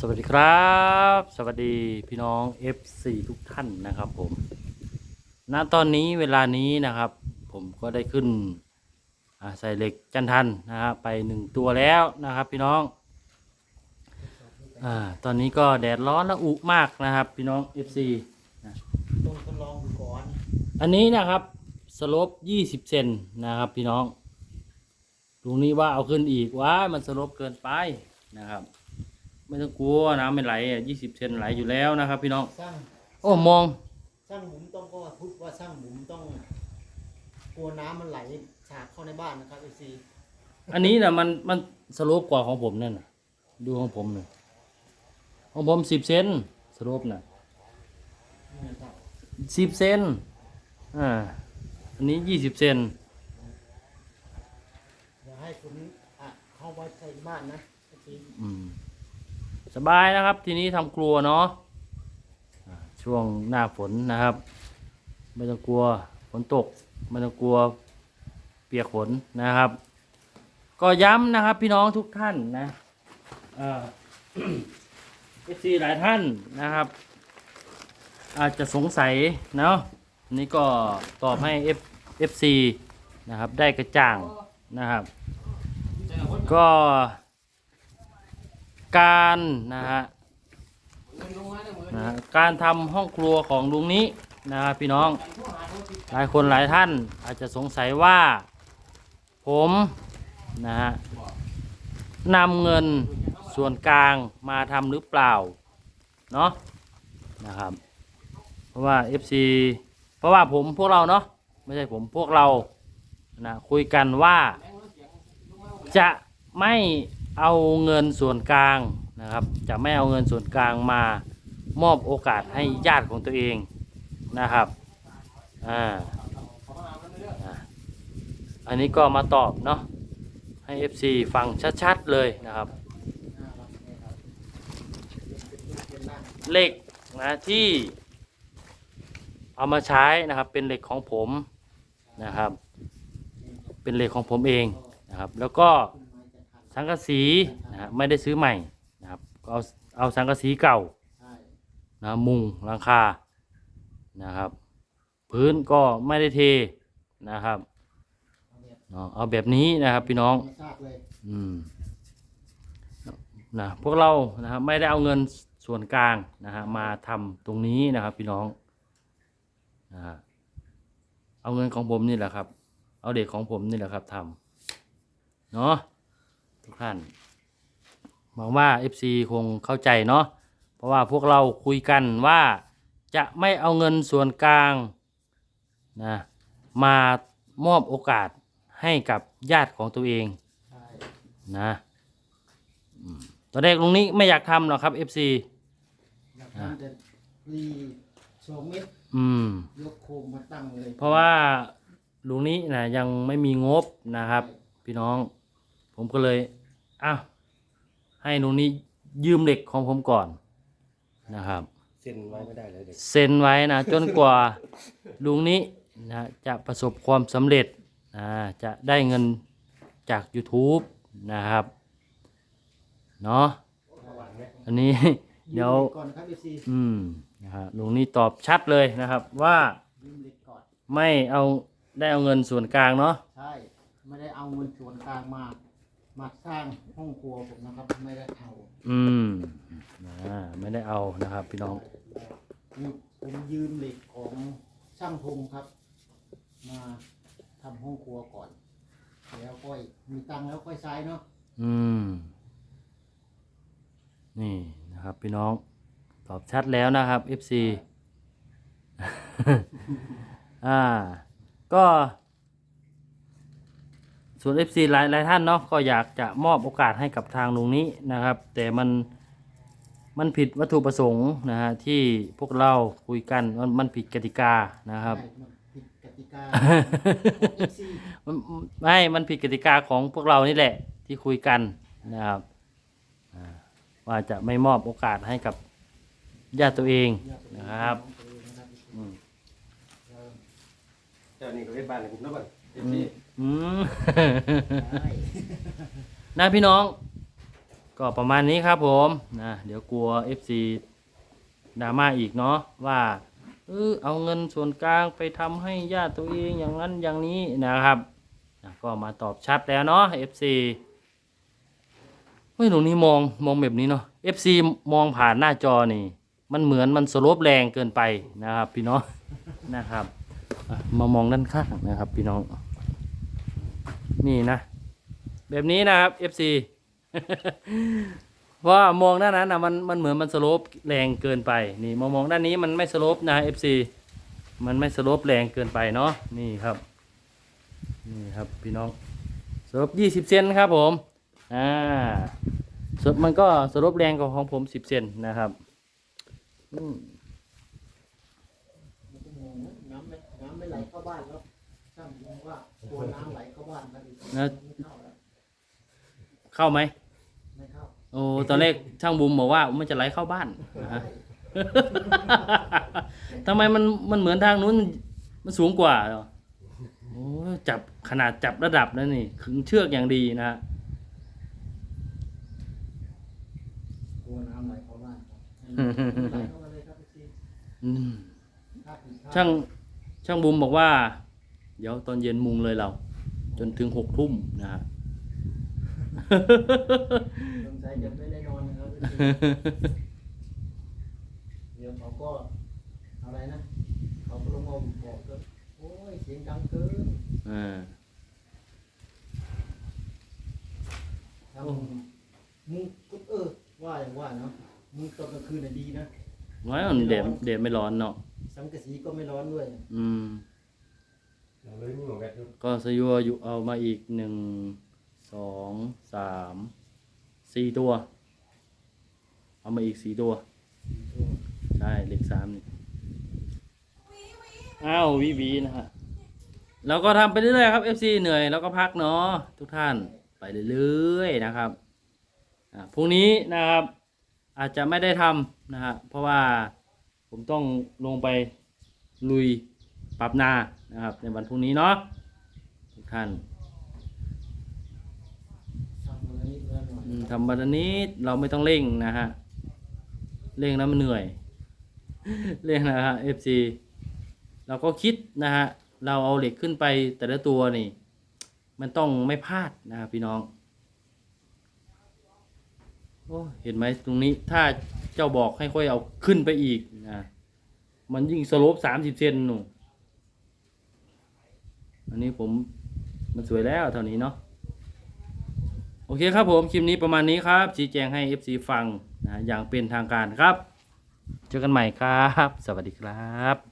สวัสดีครับ สวัสดีพี่น้อง FC ทุกท่านนะครับผม ณ ตอนนี้เวลานี้นะครับ ผมก็ได้ขึ้นอ่าใส่เหล็กจันทันนะฮะไปหนึ่งตัวแล้วนะครับ พี่น้องอ่าตอนนี้ก็แดดร้อนและอุมากนะครับ พี่น้อง FC ต้องทดลองดูก่อน อันนี้นะครับสโลป20 เซนนะครับ พี่น้อง ตรงนี้ว่าเอาขึ้นอีกว่ามันสโลปเกินไปนะครับ ไม่ต้องกลัวน้ำไม่ไหลอะ20เซนไหลอยู่แล้วนะครับ พี่น้อง สร้างโอ้มอง สร้างบุ๋มต้องก็พูดว่าสร้างบุ๋มต้อง กลัวน้ำมันไหลฉากเข้าในบ้านนะครับไอซีอันนี้นะมันมันสโลปกว่าของผมนั่นน่ะดูของผมหน่อยของผม10เซนสโลปน่ะนี่ครับ10เซนอ่าอันนี้20เซนเดี๋ยวให้คุณอะเข้าไว้ใส่บ้านนะไอซีอืม สบายนะครับ ทีนี้ทำครัวเนาะช่วงหน้าฝนนะครับไม่ต้องกลัวฝนตกไม่ต้องกลัวเปียกฝนนะครับ ก็ย้ำนะครับพี่น้องทุกท่านนะเอฟซีหลายท่านนะครับ อาจจะสงสัยเนาะนนี่ก็ตอบให้ F FC นะครับได้กระจ่างนะครับ ก็ การนะฮะนะฮะการทำห้องครัวของลุงนี้นะครับพี่น้อง หลายคนหลายท่านอาจจะสงสัยว่า ผมนะฮะนำเงินส่วนกลางมาทำหรือเปล่า เนาะนะครับ เพราะว่า FC เพราะว่าผมพวกเราเนาะไม่ใช่ผมพวกเรานะคุยกันว่าจะไม่ เอาเงินส่วนกลางนะครับ จะไม่เอาเงินส่วนกลางมามอบโอกาสให้ญาติของตัวเองนะครับอ่าอันนี้ก็มาตอบเนาะให้ FC ฟังชัดๆเลยนะครับ เหล็กนะที่เอามาใช้นะครับเป็นเหล็กของผมนะครับ เป็นเหล็กของผมเองนะครับ แล้วก็ สังกะสีนะฮะไม่ได้ซื้อใหม่นะครับก็เอาเอาสังกะสีเก่าใช่นะมุงหลังคานะครับ พื้นก็ไม่ได้เทนะครับเอาแบบเนาะเอาแบบนี้นะครับพี่น้อง ธรรมชาติเลยอืมนะพวกเรานะครับไม่ได้เอาเงินส่วนกลางนะฮะมาทำตรงนี้นะครับ พี่น้องนะฮะเอาเงินของผมนี่แหละครับ เอาเด็กของผมนี่แหละครับทำเนาะ ทุกท่านหวังว่า FC คงเข้าใจเนาะเพราะว่าพวกเราคุยกันว่าจะไม่เอาเงินส่วนกลางนะมามอบโอกาสให้กับญาติของตัวเองใช่นะอืมตอนแรกลุงนี้ไม่อยากทำหรอกครับ FC อยากทำแต่รีสองเม็ดอืมยกโครงมาตั้งเลยเพราะว่าลุงนี้นะยังไม่มีงบนะครับ พี่น้อง ผมก็เลย อ้าวให้ลุงนี้ยืมเหล็กของผมก่อนนะครับ เซ็นไว้ไม่ได้เลยเด็กเซ็นไว้นะจนกว่าลุงนี้นะจะประสบความสำเร็จนะจะได้เงินจาก YouTube นะครับ เนาะอันนี้ เดี๋ยวยืมหล็กก่อนครับไอซีอืมนะฮะลุงนี่ตอบชัดเลยนะครับ ว่ายืมเหล็กก่อนไม่เอาได้เอาเงินส่วนกลางเนาะใช่ ไม่ได้เอาเงินส่วนกลางมา มาสร้างห้องครัวผมนะครับ ไม่ได้เอาอืมอ่าไม่ได้เอานะครับ พี่น้องนี่ผมยืมเหล็กของช่างพงครับ มาทำห้องครัวก่อน แล้วค่อยมีตังค์แล้วค่อยใช้เนาะอืม นี่นะครับ พี่น้อง ตอบชัดแล้วนะครับ FC อ่า ก็ ส่วน FC หลายหลายท่านเนาะก็อยากจะมอบโอกาสให้กับทางลุงนี้นะครับ แต่มันมันผิดวัตถุประสงค์นะฮะที่พวกเราคุยกันมันมันผิดกติกานะครับใช่มันผิดกติกาของ FC มันไม่มันผิดกติกาของพวกเรานี่แหละที่คุยกันนะครับอ่าว่าจะไม่มอบโอกาสให้กับญาติตัวเองนะครับอืมเจ้านี่ก็เฮ็ดบ้านให้ผมแล้วบ่เฮ็ดอืที่ม อืม นะพี่น้อง ก็ประมาณนี้ครับผมนะเดี๋ยวกลัว FC ดราม่าอีกเนาะว่าเออเอาเงินส่วนกลางไปทำให้ญาติตัวเองอย่างนั้นอย่างนี้นะครับนะก็มาตอบชัดแล้วเนาะ FC เฮ้ยตรงนี้มองมองแบบนี้เนาะ FC มองผ่านหน้าจอนี่ มันเหมือนมันสโลปแรงเกินไปนะครับ พี่น้องนะครับ มามองด้านข้างนะครับ พี่น้อง นี่นะ แบบนี้นะครับ FC เพราะว่ามองด้านนั้นนะมันมันเหมือนมันสโลปแรงเกินไป นี่มามองด้านนี้มันไม่สโลปนะ FC มันไม่สโลปแรงเกินไปเนาะนี่ครับ นี่ครับพี่น้องสโลป20 เซนครับผมอ่าสดมันก็สโลปแรงกว่าของผม 10 เซนนะครับน้ำไม่น้ำไม่ไหลเข้าบ้านแล้วช่างผมว่ากลัวน้ำไหล แล้วเข้าไหมไม่เข้าโอ้ตอนแรกช่างบุมบอกว่ามันจะไหลเข้าบ้านนะฮะทำไมมันมันเหมือนทางนู้นมันสูงกว่าเหรอโอ้ยจับขนาดจับระดับนั่นนี่ขึงเชือกอย่างดีนะฮะกลัวน้ำไหลเข้าบ้านครับไหลเข้ามาเลยครับพี่อืมครับผิดครับช่างช่างบุมบอกว่า เดี๋ยวตอนเย็นมุงเลยเรา จนถึงหกทุ่มนะฮะสงสัยจะไม่ได้นอนนะครับพี่เดี๋ยวเขาก็อะไรนะเขาก็ลงมาบอกก็โอ้ยเสียงดังเกินอ่าทำมึงก็เออว่าอย่างว่าเนาะมึงตอนกลางคืนน่ะดีนะ ไว้มันเด็ดเด็ดไม่ร้อนเนาะสังกะสีก็ไม่ร้อนด้วย อืม เราเลยมีหมองแบตอยู่ก็สยัวอยู่เอามาอีกหนึ่งสองสามสี่ตัว เอามาอีกสี่ตัว ใช่เลขสามนี่อ้าววีวีนะฮะเราก็ทำไปเรื่อยๆครับ FC เหนื่อยแล้วก็พักเนาะทุกท่านไปเรื่อยๆนะครับอ่าพรุ่งนี้นะครับ อาจจะไม่ได้ทำนะฮะเพราะว่าผมต้องลงไปลุย ปรับนานะครับ ในวันพรุ่งนี้เนาะทุกท่านทำบันนี้เราไม่ต้องเร่งนะฮะเร่งแล้วมันเหนื่อยเร่งนะฮะ FC เราก็คิดนะฮะเราเอาเหล็กขึ้นไปแต่ละตัวนี่ มันต้องไม่พลาดนะครับพี่น้องโอ้เห็นไหมตรงนี้ถ้าเจ้าบอกให้ค่อยเอาขึ้นไปอีกนะมันยิ่งสโลปสามสิบเซนหนู อันนี้ผมมันสวยแล้วเท่านี้เนาะโอเคครับผมคลิปนี้ประมาณนี้ครับ ชี้แจงให้ FC ฟังนะอย่างเป็นทางการครับ เจอกันใหม่ครับ สวัสดีครับ